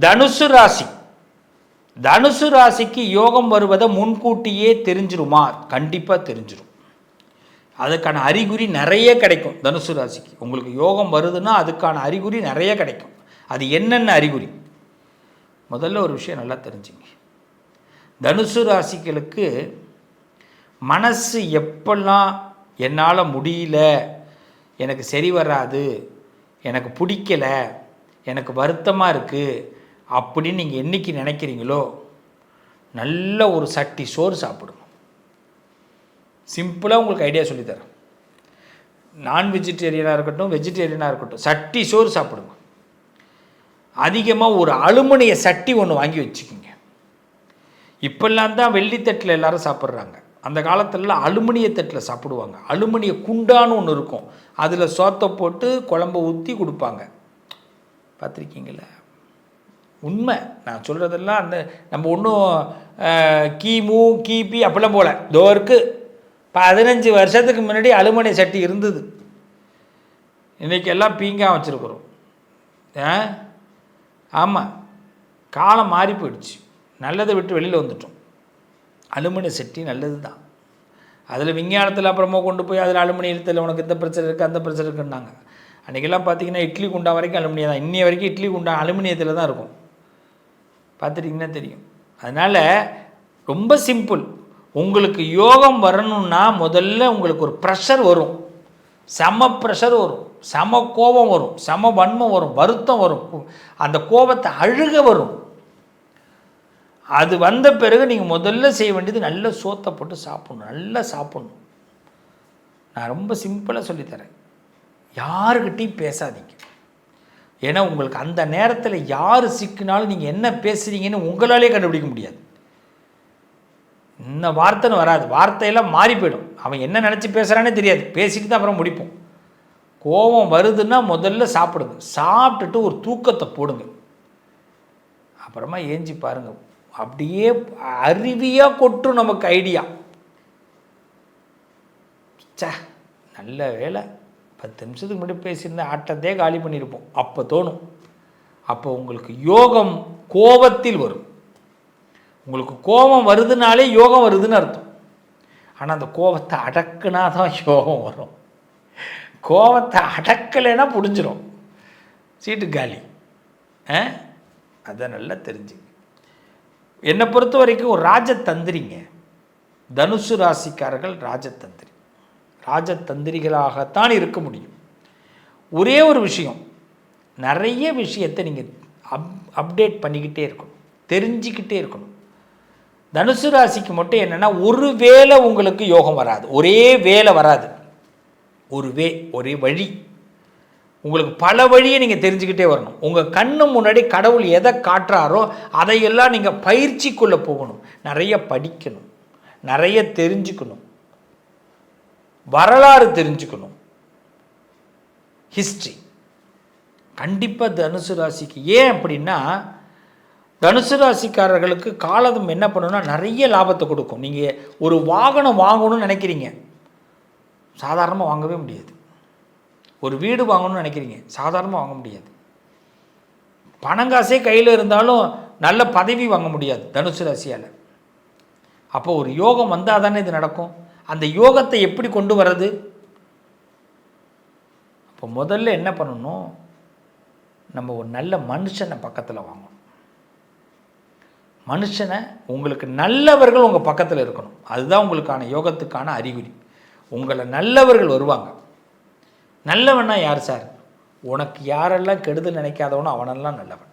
தனுசு ராசி. தனுசு ராசிக்கு யோகம் வருவதை முன்கூட்டியே தெரிஞ்சிருமா? கண்டிப்பாக தெரிஞ்சிடும் அதுக்கான அறிகுறி நிறைய கிடைக்கும் தனுசு ராசிக்கு. உங்களுக்கு யோகம் வருதுன்னா அதுக்கான அறிகுறி நிறைய கிடைக்கும். அது என்னென்ன அறிகுறி? முதல்ல ஒரு விஷயம் நல்லா தெரிஞ்சுங்க. தனுசு ராசிகளுக்கு மனசு எப்பெல்லாம் என்னால் முடியல எனக்கு சரி வராது எனக்கு பிடிக்கல எனக்கு வருத்தமாக இருக்குது அப்படின்னு நீங்கள் என்னைக்கு நினைக்கிறீங்களோ நல்ல ஒரு சட்டி சோறு சாப்பிடுங்க சிம்பிளாக உங்களுக்கு ஐடியா சொல்லித்தரேன் நான் வெஜிடேரியனாக இருக்கட்டும் வெஜிடேரியனாக இருக்கட்டும் சட்டி சோறு சாப்பிடுங்க. அதிகமாக ஒரு அலுமினிய சட்டி ஒன்று வாங்கி வச்சுக்கோங்க. இப்பெல்லாம் தான் வெள்ளித்தட்டில் எல்லோரும் சாப்பிட்றாங்க. அந்த காலத்துலலாம் அலுமினிய தட்டில் சாப்பிடுவாங்க. அலுமினிய குண்டான்னு ஒன்று இருக்கும். அதில் சோத்தை போட்டு குழம்ப ஊற்றி கொடுப்பாங்க. பார்த்துருக்கீங்களா? உண்மை. நான் சொல்கிறதெல்லாம் அந்த நம்ம ஒன்றும் கிமு கிபி அப்படிலாம் போகல இதோ பதினஞ்சு வருஷத்துக்கு முன்னாடி அலுமினிய சட்டி இருந்தது. இன்றைக்கி எல்லாம் பீங்கா வச்சுருக்குறோம். ஆ? ஆமாம் காலம் மாறி போயிடுச்சு. நல்லதை விட்டு வெளியில் வந்துட்டோம். அலுமினிய சட்டி நல்லது தான் அதில் விஞ்ஞானத்தில் அப்புறமா கொண்டு போய் அதில் அலுமினியத்தில் உனக்கு இந்த பிரச்சனை இருக்குது அந்த பிரச்சனை இருக்குன்னாங்க. அன்றைக்கெல்லாம் பார்த்தீங்கன்னா இட்லி குண்டா வரைக்கும் அலுமினியம் தான் இன்னைய வரைக்கும் இட்லி குண்டா அலுமினியத்தில் தான் இருக்கும். பார்த்துட்டிங்கன்னா தெரியும். அதனால் ரொம்ப சிம்பிள் உங்களுக்கு யோகம் வரணும்னா முதல்ல உங்களுக்கு ஒரு ப்ரெஷர் வரும். செம ப்ரெஷர் வரும். செம கோபம் வரும். செம வன்மம் வரும். வருத்தம் வரும். அந்த கோபத்தை அழுக வரும். அது வந்த பிறகு நீங்கள் முதல்ல செய்ய வேண்டியது நல்ல சோத்தை போட்டு சாப்பிடணும். நல்லா சாப்பிடணும். நான் ரொம்ப சிம்பிளாக சொல்லித்தரேன். யாருக்கிட்டையும் பேசாதீங்க. ஏன்னா உங்களுக்கு அந்த நேரத்தில் யார் சிக்கினாலும் நீங்கள் என்ன பேசுகிறீங்கன்னு உங்களாலே கண்டுபிடிக்க முடியாது. இந்த வார்த்தைன்னு வராது. வார்த்தையெல்லாம் மாறி போயிடும். அவன் என்ன நினச்சி பேசுகிறானே தெரியாது. பேசிட்டு தான் அப்புறம் முடிப்போம். கோபம் வருதுன்னா முதல்ல சாப்பிடுங்க. சாப்பிட்டுட்டு ஒரு தூக்கத்தை போடுங்க. அப்புறமா ஏஞ்சி பாருங்கள் அப்படியே அருவியாக கொட்டும் நமக்கு ஐடியா. சே நல்ல வேலை. பத்து நிமிஷத்துக்கு முன்னாடி பேசியிருந்தா ஆட்டத்தையே காலி பண்ணியிருப்போம். அப்போ தோணும். அப்போ உங்களுக்கு யோகம் கோபத்தில் வரும். உங்களுக்கு கோபம் வருதுனாலே யோகம் வருதுன்னு அர்த்தம். ஆனால் அந்த கோபத்தை அடக்குனா தான் யோகம் வரும். கோபத்தை அடக்கலைன்னா புடிஞ்சிடும் சீட்டு காலி. ஆ? அதை நல்லா தெரிஞ்சுங்க. என்னை பொறுத்த வரைக்கும் ஒரு ராஜதந்திரிங்க. தனுசு ராசிக்காரர்கள் ராஜதந்திரி. ராஜதந்திரிகளாகத்தான் இருக்க முடியும். ஒரே ஒரு விஷயம் நிறைய விஷயத்தை நீங்கள் அப் அப்டேட் பண்ணிக்கிட்டே இருக்கணும் தெரிஞ்சுக்கிட்டே இருக்கணும். தனுசு ராசிக்கு மட்டும் என்னென்னா ஒரு வேளை உங்களுக்கு யோகம் வராது. ஒரே வேலை வராது. ஒரு வே ஒரே வழி. உங்களுக்கு பல வழியை நீங்கள் தெரிஞ்சுக்கிட்டே வரணும். உங்கள் கண்ணு முன்னாடி கடவுள் எதை காட்டுறாரோ அதையெல்லாம் நீங்கள் பயிற்சிக்குள்ளே போகணும். நிறைய படிக்கணும். நிறைய தெரிஞ்சுக்கணும். வரலாறு தெரிஞ்சுக்கணும். ஹிஸ்ட்ரி கண்டிப்பாக தனுசு ராசிக்கு. ஏன் அப்படின்னா தனுசு ராசிக்காரர்களுக்கு காலதம் என்ன பண்ணுன்னா நிறைய லாபத்தை கொடுக்கும். நீங்கள் ஒரு வாகனம் வாங்கணும்னு நினைக்கிறீங்க. சாதாரணமாக வாங்கவே முடியாது. ஒரு வீடு வாங்கணும்னு நினைக்கிறீங்க. சாதாரணமாக வாங்க முடியாது. பணங்காசே கையில் இருந்தாலும் நல்ல பதவி வாங்க முடியாது தனுசு ராசியால். அப்போ ஒரு யோகம் வந்தால் தானே இது நடக்கும். அந்த யோகத்தை எப்படி கொண்டு வர்றது? அப்போ முதல்ல என்ன பண்ணணும்? நம்ம ஒரு நல்ல மனுஷனை பக்கத்தில் வாங்கணும். மனுஷனை உங்களுக்கு நல்லவர்கள் உங்கள் பக்கத்தில் இருக்கணும். அதுதான் உங்களுக்கான யோகத்துக்கான அறிகுறி. உங்களை நல்லவர்கள் வருவாங்க. நல்லவன்னா யார் சார்? உனக்கு யாரெல்லாம் கெடுதல் நினைக்காதவனோ அவனெல்லாம் நல்லவன்.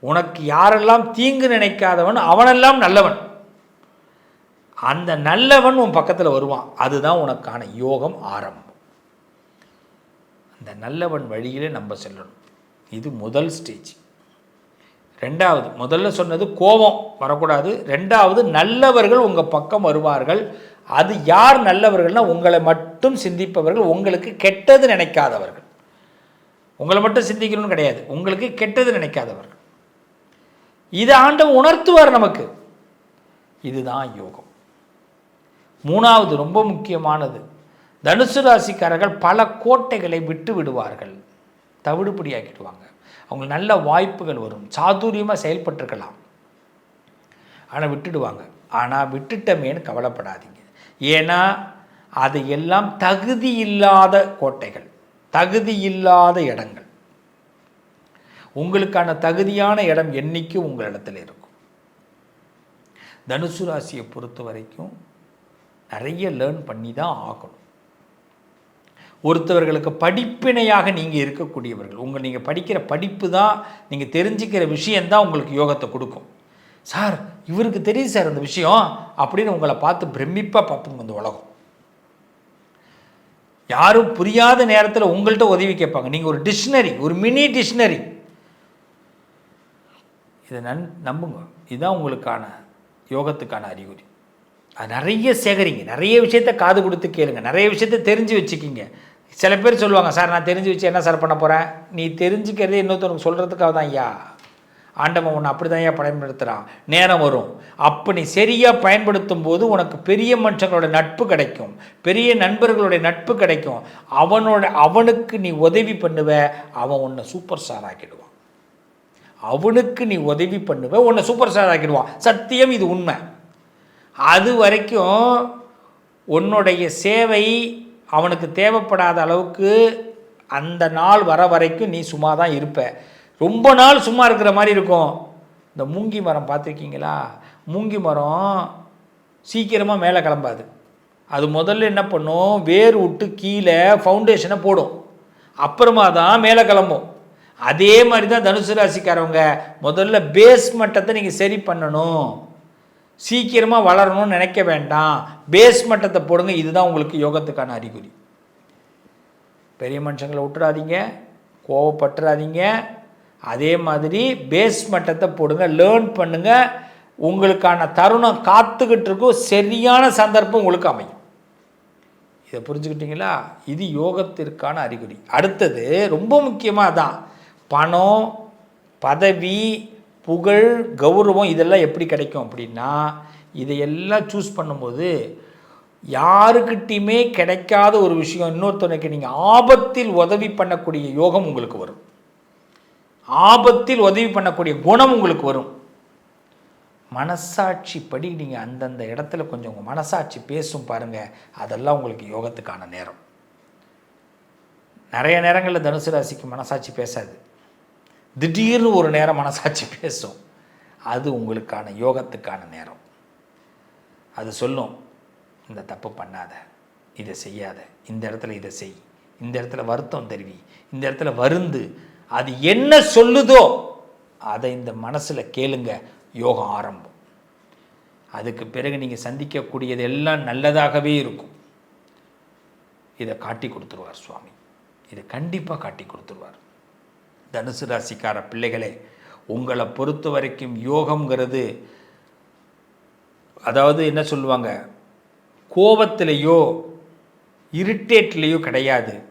உனக்கு யாரெல்லாம் தீங்கு நினைக்காதவன் அவனெல்லாம் நல்லவன். அந்த நல்லவன் உன் பக்கத்தில் வருவான். அதுதான் உனக்கான யோகம் ஆரம்பம் அந்த நல்லவன் வழியிலே நம்ம செல்லணும். இது முதல் ஸ்டேஜ் ரெண்டாவது முதல்ல சொன்னது கோபம் வரக்கூடாது. ரெண்டாவது நல்லவர்கள் உங்கள் பக்கம் வருவார்கள். அது யார் நல்லவர்கள்னால் உங்களை மட்டும் சிந்திப்பவர்கள். உங்களுக்கு கெட்டது நினைக்காதவர்கள். உங்களை மட்டும் சிந்திக்கணும்னு கிடையாது. உங்களுக்கு கெட்டது நினைக்காதவர்கள். இதை ஆண்டவன் உணர்த்துவார் நமக்கு. இதுதான் யோகம். மூணாவது ரொம்ப முக்கியமானது. தனுசு ராசிக்காரர்கள் பல கோட்டைகளை விட்டு விடுவார்கள். தவிடுபடி ஆக்கிடுவாங்க அவங்களுக்கு நல்ல வாய்ப்புகள் வரும். சாதுரியமாக செயல்பட்டுருக்கலாம். ஆனால் விட்டுடுவாங்க. ஆனால் விட்டுட்டமேன்னு கவலைப்படாதீங்க. ஏன்னா அது எல்லாம் தகுதி இல்லாத கோட்டைகள் தகுதி இல்லாத இடங்கள். உங்களுக்கான தகுதியான இடம் என்றைக்கும் உங்கள் இடத்துல இருக்கும். தனுசு ராசியை பொறுத்த வரைக்கும் நிறைய லேர்ன் பண்ணி தான் ஆகணும். ஒருத்தவர்களுக்கு படிப்பினையாக நீங்கள் இருக்கக்கூடியவர்கள் உங்கள் நீங்கள் படிக்கிற படிப்பு தான் நீங்கள் தெரிஞ்சுக்கிற விஷயந்தான் உங்களுக்கு யோகத்தை கொடுக்கும். சார் இவருக்கு தெரியுது சார் அந்த விஷயம் அப்படின்னு உங்களை பார்த்து பிரமிப்பாக பார்ப்போங்க இந்த உலகம். யாரும் புரியாத நேரத்தில் உங்கள்கிட்ட உதவி கேட்பாங்க. நீங்கள் ஒரு டிக்ஷனரி ஒரு மினி டிக்ஷனரி இதை நன் நம்புங்க. இதுதான் உங்களுக்கான யோகத்துக்கான அறிகுறி. நிறைய சேகரிங்க. நிறைய விஷயத்த காது கொடுத்து கேளுங்க. நிறைய விஷயத்த தெரிஞ்சு வச்சுக்கிங்க. சில பேர் சொல்லுவாங்க சார் நான் தெரிஞ்சு வச்சு என்ன சார் பண்ண போகிறேன் நீ தெரிஞ்சுக்கிறதே இன்னொருத்தவனுக்கு சொல்கிறதுக்காக தான் ஐயா. ஆண்டவன் உன்னை அப்படி தான் ஏன் பயன்படுத்துகிறான் நேரம் வரும். அப்போ நீ சரியாக பயன்படுத்தும் போது உனக்கு பெரிய மனுஷங்களோட நட்பு கிடைக்கும். பெரிய நண்பர்களுடைய நட்பு கிடைக்கும். அவனோட அவனுக்கு நீ உதவி பண்ணுவ அவன் உன்னை சூப்பர் ஸ்டார் ஆக்கிடுவான். அவனுக்கு நீ உதவி பண்ணுவ உன்னை சூப்பர் ஸ்டார் ஆக்கிடுவான். சத்தியம் இது உண்மை. அது வரைக்கும் உன்னுடைய சேவை அவனுக்கு தேவைப்படாத அளவுக்கு அந்த நாள் வர வரைக்கும் நீ சும்மா தான் இருப்ப. ரொம்ப நாள் சும்மா இருக்கிற மாதிரி இருக்கும். இந்த மூங்கி மரம் பார்த்துருக்கீங்களா? மூங்கி மரம் சீக்கிரமாக மேலே கிளம்பாது. அது முதல்ல என்ன பண்ணும்? வேர் விட்டு கீழே ஃபவுண்டேஷனை போடும். அப்புறமா தான் மேலே கிளம்பும். அதே மாதிரி தான் தனுசு ராசிக்காரவங்க. முதல்ல பேஸ் மட்டத்தை நீங்கள் சரி பண்ணணும். சீக்கிரமாக வளரணும்னு நினைக்க வேண்டாம். பேஸ் மட்டத்தை போடுங்க. இதுதான் உங்களுக்கு யோகத்துக்கான அறிகுறி. பெரிய மனுஷங்களை விட்டுறாதீங்க. கோவப்பட்டுறாதீங்க. அதே மாதிரி பேஸ் மட்டத்தை போடுங்க. லேர்ன் பண்ணுங்க. உங்களுக்கான தருணம் காத்துக்கிட்டு இருக்கும். சரியான சந்தர்ப்பம் உங்களுக்கு அமையும். இதை புரிஞ்சுக்கிட்டீங்களா? இது யோகத்திற்கான அறிகுறி. அடுத்தது ரொம்ப முக்கியமாக தான் பணம் பதவி புகழ் கௌரவம் இதெல்லாம் எப்படி கிடைக்கும் அப்படின்னா இதையெல்லாம் சூஸ் பண்ணும்போது யாருக்கிட்டையுமே கிடைக்காத ஒரு விஷயம் இன்னொருத்தனுக்கு நீங்கள் ஆபத்தில் உதவி பண்ணக்கூடிய யோகம் உங்களுக்கு வரும். ஆபத்தில் உதவி பண்ணக்கூடிய குணம் உங்களுக்கு வரும். மனசாட்சி படி நீங்கள் அந்தந்த இடத்துல கொஞ்சம் உங்கள் மனசாட்சி பேசும் பாருங்கள் அதெல்லாம் உங்களுக்கு யோகத்துக்கான நேரம். நிறைய நேரங்களில் தனுசு ராசிக்கு மனசாட்சி பேசாது. திடீர்னு ஒரு நேரம் மனசாட்சி பேசும். அது உங்களுக்கான யோகத்துக்கான நேரம். அது சொல்லும் இந்த தப்பு பண்ணாத இதை செய்யாத இந்த இடத்துல இதை செய் இந்த இடத்துல வருத்தம் தெரிவி இந்த இடத்துல வருந்து அது என்ன சொல்லுதோ அதை இந்த மனசில் கேளுங்க யோகம் ஆரம்பம். அதுக்கு பிறகு நீங்கள் சந்திக்கக்கூடியது எல்லாம் நல்லதாகவே இருக்கும். இதை காட்டி கொடுத்துருவார் சுவாமி. இதை கண்டிப்பாக காட்டி கொடுத்துருவார். தனுசு ராசிக்கார பிள்ளைகளே உங்களை பொறுத்த வரைக்கும் யோகம்ங்கிறது அதாவது என்ன சொல்லுவாங்க கோபத்திலேயோ இரிட்டேட்லேயோ கிடையாது.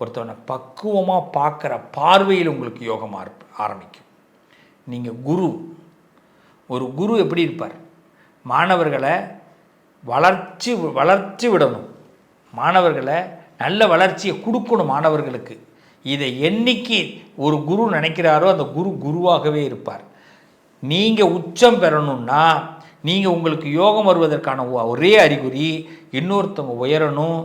ஒருத்தவனை பக்குவமாக பார்க்குற பார்வையில் உங்களுக்கு யோகம் ஆரம்பிக்கும். நீங்கள் குரு. ஒரு குரு எப்படி இருப்பார்? மாணவர்களை வளர்ச்சி வளர்ச்சி விடணும். மாணவர்களை நல்ல வளர்ச்சியை கொடுக்கணும் மாணவர்களுக்கு. இதை என்னைக்கு ஒரு குரு நினைக்கிறாரோ அந்த குரு குருவாகவே இருப்பார். நீங்கள் உச்சம் பெறணும்னா நீங்கள் உங்களுக்கு யோகம் வருவதற்கான ஒரே அறிகுறி இன்னொருத்தவங்க உயரணும்.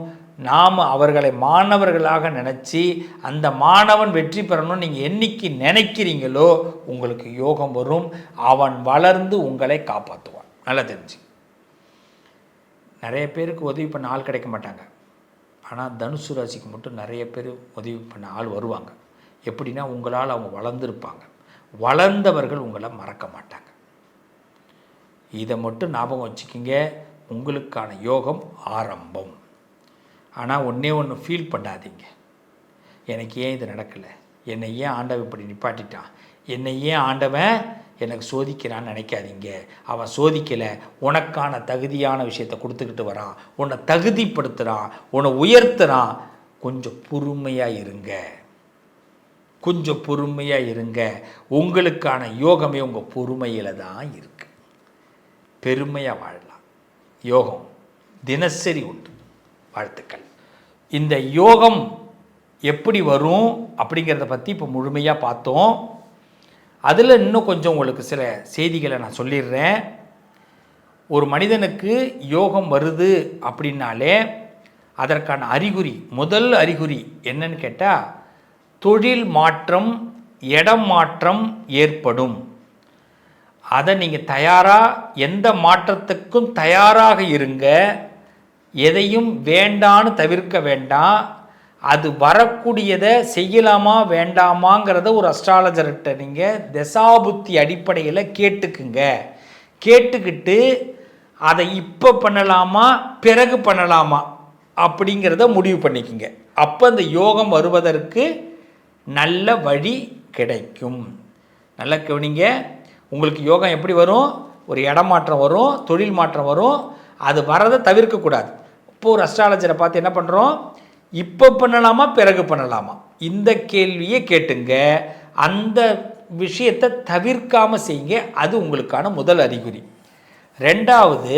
நாம் அவர்களை மாணவர்களாக நினச்சி அந்த மாணவன் வெற்றி பெறணும்னு நீங்கள் என்னைக்கு நினைக்கிறீங்களோ உங்களுக்கு யோகம் வரும். அவன் வளர்ந்து உங்களை காப்பாற்றுவான் நல்லா தெரிஞ்சு. நிறைய பேருக்கு உதவி பண்ண ஆள் கிடைக்க மாட்டாங்க. ஆனால் தனுசு ராசிக்கு மட்டும் நிறைய பேர் உதவி பண்ண ஆள் வருவாங்க. எப்படின்னா உங்களால் அவங்க வளர்ந்துருப்பாங்க. வளர்ந்தவர்கள் உங்களை மறக்க மாட்டாங்க. இதை மட்டும் ஞாபகம் வச்சுக்கிங்க. உங்களுக்கான யோகம் ஆரம்பம். ஆனால் ஒன்றே ஒன்று ஃபீல் பண்ணாதீங்க. எனக்கு ஏன் இது நடக்கலை? என்னை ஏன் ஆண்டவை இப்படி நிப்பாட்டிட்டான்? என்னை ஏன் ஆண்டவன் எனக்கு சோதிக்கிறான்னு நினைக்காதீங்க. அவன் சோதிக்கலை. உனக்கான தகுதியான விஷயத்தை கொடுத்துக்கிட்டு வரான். உன்னை தகுதிப்படுத்துகிறான் உன்னை உயர்த்துறான். கொஞ்சம் பொறுமையாக இருங்க. கொஞ்சம் பொறுமையாக இருங்க. உங்களுக்கான யோகமே உங்கள் பொறுமையில் தான் இருக்குது பெருமையாக வாழலாம். யோகம் தினசரி உண்டு. வாழ்த்துக்கள். இந்த யோகம் எப்படி வரும் அப்படிங்கிறத பற்றி இப்போ முழுமையாக பார்த்தோம். அதில் இன்னும் கொஞ்சம் உங்களுக்கு சில செய்திகளை நான் சொல்லிடுறேன். ஒரு மனிதனுக்கு யோகம் வருது அப்படின்னாலே அதற்கான அறிகுறி முதல் அறிகுறி என்னன்னு கேட்டால் தொழில் மாற்றம் இடம் மாற்றம் ஏற்படும். அதை நீங்கள் தயாராக எந்த மாற்றத்துக்கும் தயாராக இருங்க. எதையும் வேண்டான்னு தவிர்க்க வேண்டாம். அது வரக்கூடியதை செய்யலாமா வேண்டாமாங்கிறத ஒரு அஸ்ட்ராலஜர்கிட்ட நீங்கள் தசாபுத்தி அடிப்படையில் கேட்டுக்குங்க. கேட்டுக்கிட்டு அதை இப்போ பண்ணலாமா பிறகு பண்ணலாமா அப்படிங்கிறத முடிவு பண்ணிக்கோங்க. அப்போ அந்த யோகம் வருவதற்கு நல்ல வழி கிடைக்கும். நல்ல கவனிங்க. உங்களுக்கு யோகம் எப்படி வரும்? ஒரு இடமாற்றம் வரும் தொழில் மாற்றம் வரும். அது வரதை தவிர்க்கக்கூடாது. இப்போ ஒரு அஸ்ட்ராலஜரை பார்த்து என்ன பண்ணுறோம் இப்போ பண்ணலாமா பிறகு பண்ணலாமா? இந்த கேள்வியை கேட்டுங்க. அந்த விஷயத்தை தவிர்க்காமல் செய்யுங்க. அது உங்களுக்கான முதல் அறிகுறி. ரெண்டாவது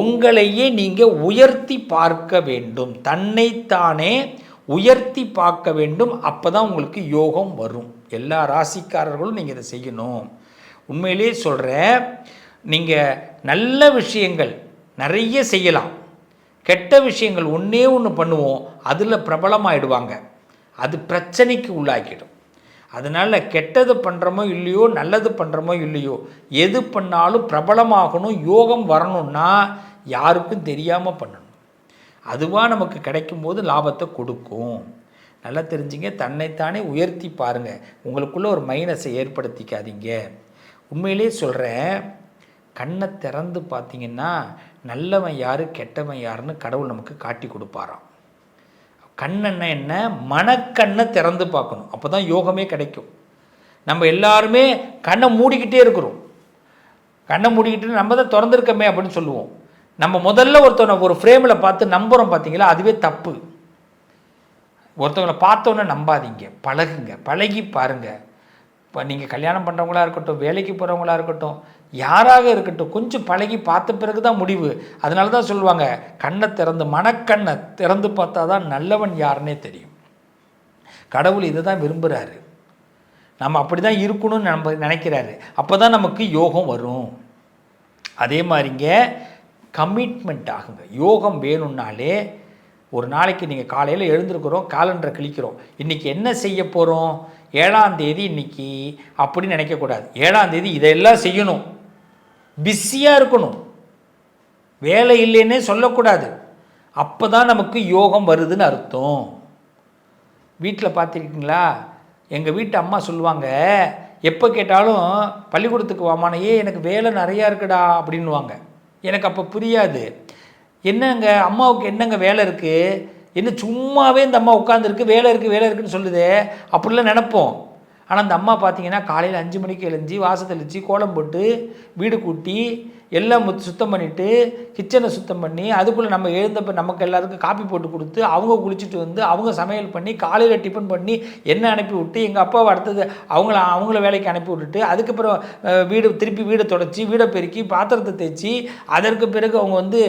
உங்களையே நீங்கள் உயர்த்தி பார்க்க வேண்டும். தன்னைத்தானே உயர்த்தி பார்க்க வேண்டும். அப்போ தான் உங்களுக்கு யோகம் வரும். எல்லா ராசிக்காரர்களும் நீங்கள் இதை செய்யணும். உண்மையிலேயே சொல்கிறேன் நீங்கள் நல்ல விஷயங்கள் நிறைய செய்யலாம். கெட்ட விஷயங்கள் ஒன்றே ஒன்று பண்ணுவோம் அதில் பிரபலமாயிடுவாங்க. அது பிரச்சனைக்கு உள்ளாக்கிடும். அதனால் கெட்டது பண்ணுறோமோ இல்லையோ நல்லது பண்ணுறமோ இல்லையோ எது பண்ணாலும் பிரபலமாகணும் யோகம் வரணும்னா யாருக்கும் தெரியாமல் பண்ணணும். அதுவாக நமக்கு கிடைக்கும்போது லாபத்தை கொடுக்கும். நல்லா தெரிஞ்சுங்க தன்னைத்தானே உயர்த்தி பாருங்கள் உங்களுக்குள்ளே ஒரு மைனஸை ஏற்படுத்திக்காதீங்க. உண்மையிலே சொல்கிறேன் கண்ணை திறந்து பார்த்தீங்கன்னா நல்லவன் யார் கெட்டவன் யாருன்னு கடவுள் நமக்கு காட்டி கொடுப்பாராம். கண்ணென்ன என்ன? மனக்கண்ணை திறந்து பார்க்கணும். அப்போ தான் யோகமே கிடைக்கும். நம்ம எல்லாருமே கண்ணை மூடிக்கிட்டே இருக்கிறோம். கண்ணை மூடிக்கிட்டு நம்ம தான் திறந்துருக்கமே அப்படின்னு சொல்லுவோம். நம்ம முதல்ல ஒருத்தவனை ஒரு ஃப்ரேமில் பார்த்து நம்புகிறோம் பார்த்தீங்களா? அதுவே தப்பு. ஒருத்தவங்களை பார்த்தோன்னே நம்பாதீங்க. பழகுங்க. பழகி பாருங்கள் இப்போ நீங்கள் கல்யாணம் பண்ணுறவங்களா இருக்கட்டும் வேலைக்கு போகிறவங்களா இருக்கட்டும் யாராக இருக்கட்டும் கொஞ்சம் பழகி பார்த்த பிறகு தான் முடிவு. அதனால தான் சொல்லுவாங்க கண்ணை திறந்து மனக்கண்ணை திறந்து பார்த்தா தான் நல்லவன் யாருன்னே தெரியும். கடவுள் இதை தான் விரும்புகிறாரு நம்ம அப்படி தான் இருக்கணும்னு நம்ம நினைக்கிறாரு. அப்போ தான் நமக்கு யோகம் வரும். அதே மாதிரிங்க கமிட்மெண்ட் ஆகுங்க. யோகம் வேணும்னாலே ஒரு நாளைக்கு நீங்கள் காலையில் எழுந்திருக்கிறோம் காலண்டரை கிழிக்கிறோம். இன்றைக்கி என்ன செய்ய போகிறோம் ஏழாம் தேதி இன்னைக்கு அப்படின்னு நினைக்கக்கூடாது. ஏழாம் தேதி இதெல்லாம் செய்யணும். பிஸியாக இருக்கணும். வேலை இல்லைன்னே சொல்லக்கூடாது. அப்போ தான் நமக்கு யோகம் வருதுன்னு அர்த்தம். வீட்டில் பார்த்துருக்கீங்களா? எங்கள் வீட்டு அம்மா சொல்லுவாங்க எப்போ கேட்டாலும் பள்ளிக்கூடத்துக்கு வாமானையே எனக்கு வேலை நிறையா இருக்குடா அப்படின்வாங்க எனக்கு அப்போ புரியாது. என்னங்க அம்மாவுக்கு என்னங்க வேலை இருக்குது என்ன சும்மாவே இந்த அம்மா உட்காந்துருக்கு வேலை இருக்குது வேலை இருக்குன்னு சொல்லுது. அப்படிலாம் நினப்போம். ஆனால் அந்த அம்மா பார்த்தீங்கன்னா காலையில் அஞ்சு மணிக்கு எழுஞ்சி வாசல் தெளித்து கோலம் போட்டு வீடு கூட்டி எல்லாம் சுத்தம் பண்ணிவிட்டு கிச்சனை சுத்தம் பண்ணி அதுக்குள்ளே நம்ம எழுந்தப்போ நமக்கு எல்லாருக்கும் காப்பி போட்டு கொடுத்து அவங்க குளிச்சுட்டு வந்து அவங்க சமையல் பண்ணி காலையில் டிஃபன் பண்ணி என்ன அனுப்பி விட்டு எங்கள் அப்பாவை அடுத்தது அவங்கள அவங்கள வேலைக்கு அனுப்பி விட்டுட்டு அதுக்கப்புறம் வீடு திருப்பி வீடை தொடச்சி வீடை பெருக்கி பாத்திரத்தை தேய்ச்சி அதற்கு பிறகு அவங்க வந்து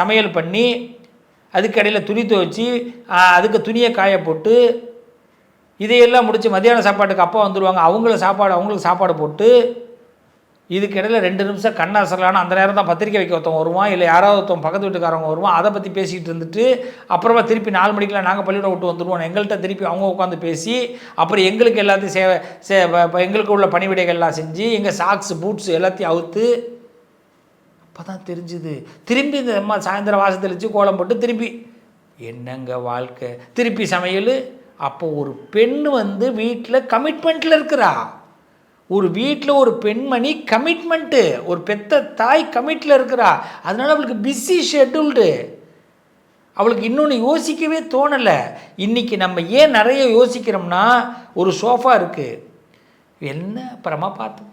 சமையல் பண்ணி அதுக்கடையில் துணி துவைச்சி அதுக்கு துணியை காய போட்டு இதையெல்லாம் முடித்து மத்தியான சாப்பாட்டுக்கு அப்பா வந்துடுவாங்க அவங்கள சாப்பாடு அவங்களுக்கு சாப்பாடு போட்டு இதுக்கிடையில் ரெண்டு நிமிஷம் கண்ணாசலான அந்த நேரம் தான் பத்திரிக்கை வைக்க ஒருத்தவங்க வருவான் இல்லை யாராவது ஒருத்தவங்க பக்கத்து வீட்டுக்காரவங்க வருவான் அதை பற்றி பேசிகிட்டு இருந்துட்டு அப்புறமா திருப்பி நாலு மணிக்கெலாம் நாங்கள் பள்ளியோட விட்டு வந்துடுவோம் எங்கள்கிட்ட திருப்பி அவங்க உட்காந்து பேசி அப்புறம் எங்களுக்கு எல்லாத்தையும் சே சே எங்களுக்கு உள்ள பணிவிடைகள்லாம் செஞ்சு எங்கள் சாக்ஸ் பூட்ஸ் எல்லாத்தையும் அவுத்து அப்போ தான் தெரிஞ்சுது. திரும்பி இந்த அம்மா சாயந்தரம் வாசத்தில் வச்சு கோலம் போட்டு திருப்பி என்னங்க வாழ்க்கை? திருப்பி சமையல்? அப்போ ஒரு பெண் வந்து வீட்டில் கமிட்மெண்ட்டில் இருக்கிறா. ஒரு வீட்டில் ஒரு பெண்மணி கமிட்மெண்ட்டு ஒரு பெத்த தாய் கமிட்டில் இருக்கிறா. அதனால் அவளுக்கு பிஸி ஷெட்யூல்டு அவளுக்கு இன்னொன்று யோசிக்கவே தோணலை. இன்றைக்கி நம்ம ஏன் நிறைய யோசிக்கிறோம்னா ஒரு சோஃபா இருக்குது என்ன? அப்புறமா பார்த்து.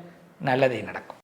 நல்லதே நடக்கும்.